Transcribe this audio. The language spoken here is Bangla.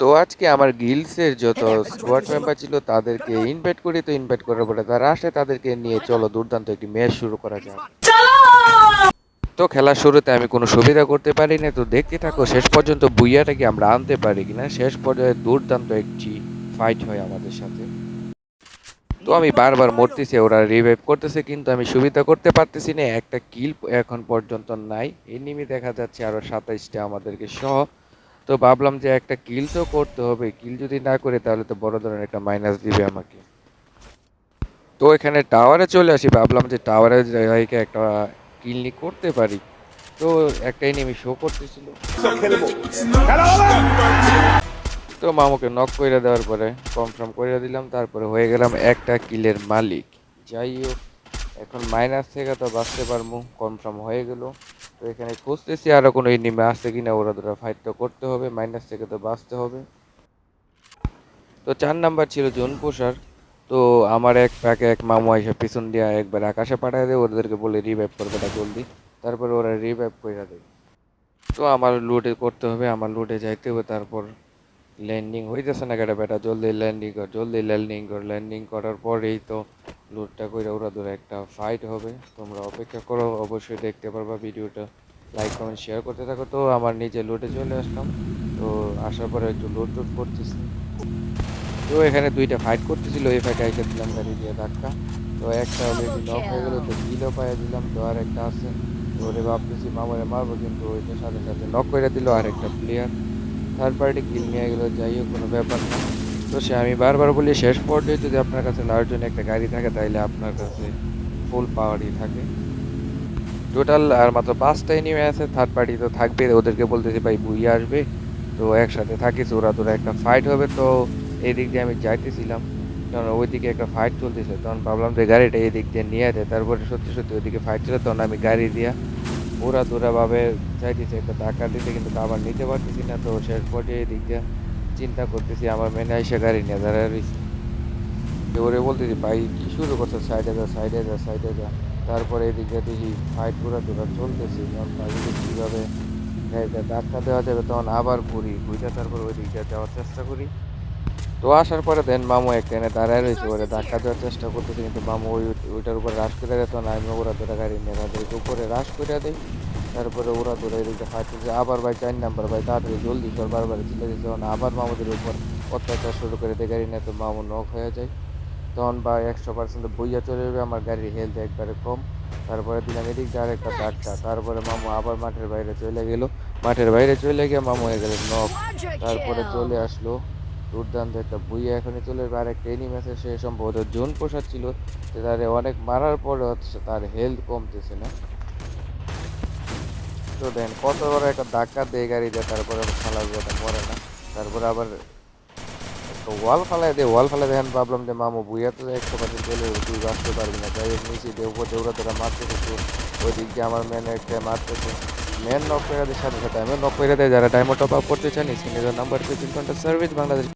তো আজকে আমার গিলসের যত স্কোয়াড মেম্বার ছিল তাদেরকে ইনভাইট করি, তো ইনভাইট করার পরে তারা আসে, তাদেরকে নিয়ে চলো দুর্দান্ত একটি ম্যাচ শুরু করা যাক। তো খেলার শুরুতে আমি কোনো সুবিধা করতে পারি না, তো দেখতে থাকো, শেষ পর্যন্ত বুইয়াটাকে আমরা আনতে পারি কিনা, শেষ পর্যায়ে দুর্দান্ত একটি ফাইট হয় আমাদের সাথে। তো আমি বারবার মরতেছি, ওরা রিভাইভ করতেছে, কিন্তু আমি সুবিধা করতে পারতেছি না, একটা কিল এখন পর্যন্ত নাই। এনিমি দেখা যাচ্ছে আরও সাতাইশটা আমাদেরকে সহ তো ভাবলাম যে একটা কিল তো করতে হবে। কিল যদি না করে তাহলে তো বড় ধরনের একটা মাইনাস দিবে আমাকে। তো এখানে টাওয়ারে চলে আসি। ভাবলাম যে টাওয়ারে জায়গায় একটা কিল নি করতে পারি। তো একটা এনিমি শো করতেছিল। তো মামুকে নক করে দেওয়ার পরে কনফার্ম করে দিলাম। তারপরে হয়ে গেলাম একটা কিলের মালিক। যাই হোক, এখন মাইনাস থেকে তো বাঁচতে পারব। কনফার্ম হয়ে গেল। তো এখানে খুঁজতেছি আরও কোনো এনিমে আসছে কিনা, ওরা দুটো ফাইট তো করতে হবে মাইনাস থেকে তো বাঁচতে হবে। তো চার নাম্বার ছিল জোন পোষার তো আমার এক প্যাকে এক মামু এসে পিছন দিয়ে একবার আকাশে পাঠিয়ে দেয়, ওদেরকে বলে রিভাইভ করবে না জলদি। তারপরে ওরা রিভাইভ করে দেয়। তো আমার লুটে করতে হবে, আমার লুটে যাইতে হবে, তারপর ল্যান্ডিং হইতেছে না কেটা বেটা, জলদি ল্যান্ডিং কর, জলদি ল্যান্ডিং কর ল্যান্ডিং করার পরেই তো লুটটা করে ওরা ধরে একটা ফাইট হবে। তোমরা অপেক্ষা করো অবশ্যই দেখতে পারবা ভিডিওটা। লাইক কমেন্ট শেয়ার করতে থাকো। তো আমার নিজে লুটে চলে আসলাম। তো আসার পরে একটু লুট টুট করতেছি। তো এখানে দুইটা ফাইট করতেছিল। এই ফাইটে আইসা দিলাম গাড়ি দিয়ে ধাক্কা। তো একটা অলরেডি নক হয়ে গেলো তো কিলও পাইয়া দিলাম। তো আর একটা আছে। তো ওরে ভাবতেছি মামারে মারবো কিন্তু ওইটার সাথে সাথে নক করে দিল আর একটা প্লেয়ার থার্ড পার্টি কিল নিয়ে গেলো যাই হোক কোনো ব্যাপার না। তো সে আমি বারবার বলি, শেষ পর্যায়ে যদি আপনার কাছে নেওয়ার জন্য একটা গাড়ি থাকে, তাইলে আপনার কাছে ফুল পাওয়ারই থাকে। টোটাল আর মাত্র পাঁচটা এনিমে আছে থার্ড পার্টি তো থাকবে ওদেরকে বলতেছি, ভাই বুই আসবে, তো একসাথে থাকিস, ওরা তোরা একটা ফাইট হবে। তো এই দিক দিয়ে আমি যাইতেছিলাম। কারণ ওইদিকে একটা ফাইট চলতেছে, তখন ভাবলাম যে গাড়িটা এই দিক দিয়ে নিয়ে যায় তারপরে সত্যি সত্যি ওইদিকে ফাইট ছিল, তখন আমি গাড়ি দিয়া ওরা দূরাভাবে চাইতেছে একটা টাকা দিতে, কিন্তু আবার নিতে পারতেছি না। তো শেষ পর্যায়ে এই দিক দিয়ে চিন্তা করতেছি, আমার মেনে এসে গাড়ি নিয়ে দাঁড়ায় রয়েছে। ওরে বলতেছি, ভাই, কি শুরু করছ? সাইডে যা সাইডে যা সাইডে যা। তারপরে এই দিক দিয়ে দেখি ফাইট পুরা দূরা চলতেছে। কীভাবে? গাড়িটা ধাক্কা দেওয়া যাবে তখন আবার ঘুরি ঘুরিটা তারপর ওই দিক দিয়ে যাওয়ার চেষ্টা করি। তো আসার পরে দেন মামু একটা এনে দাঁড়ায় রয়েছে, ওরে ধাক্কা দেওয়ার চেষ্টা করতেছে, কিন্তু মামু ওই ওইটার উপর রাশ করে দেয় তখন আমি ওরা ধরে গাড়ি নিয়ে তাদেরকে উপরে রাশ করে দেয় তারপরে ওরা ধরে এদিকে ফাইটেছে আবার ভাই চার নাম্বার ভাই তাড়াতাড়ি জলদি কর বারবার চিলে দিচ্ছে। তখন আবার মামুদের উপর অত্যাচার শুরু করে দেয় গাড়ি নিয়ে, তো মামু নক হয়ে যায়। তখন বা একশো পার্সেন্ট বইয়া চলে যাবে, আমার গাড়ির হেলথ একবারে কম। তারপরে দিলাম এদিক দিয়ে আরেকটা ধাক্কা তারপরে মামু আবার মাঠের বাইরে চলে গেল। মাঠের বাইরে চলে গিয়ে মামু হয়ে গেল নক তারপরে চলে আসলো। দুর্দান্ত একটা বুইয়া এখনই চলে আসবে আর একটা আছে, সে সম্ভবত জোন পোষার ছিল। যে তারে অনেক মারার পরে হচ্ছে তার হেলথ কমতেছে না। তো দেন কত বড় একটা ধাক্কা দিয়ে গাড়ি দেয় তারপরে ফালা ওটা মরে না। তারপরে আবার একটা ওয়াল ফালাই দেয় ওয়াল ফালাই দেখেন ভাবলাম যে মামু বুইয়া তো একশো পার্সেন্ট যাবে, তুই বাঁচতে পারবি না। যাই হোক নিচে দিয়ে উপর দিয়ে তোরা মারতেছে ওই দিক দিয়ে আমার মেন একটা মারতেছে। মেন নক করে সাথে সাথে। আমি নক যারা টাইমও টপ আপ করতে চান স্ক্রিনে নাম্বার ফিফটিন ঘণ্টা সার্ভিস বাংলাদেশ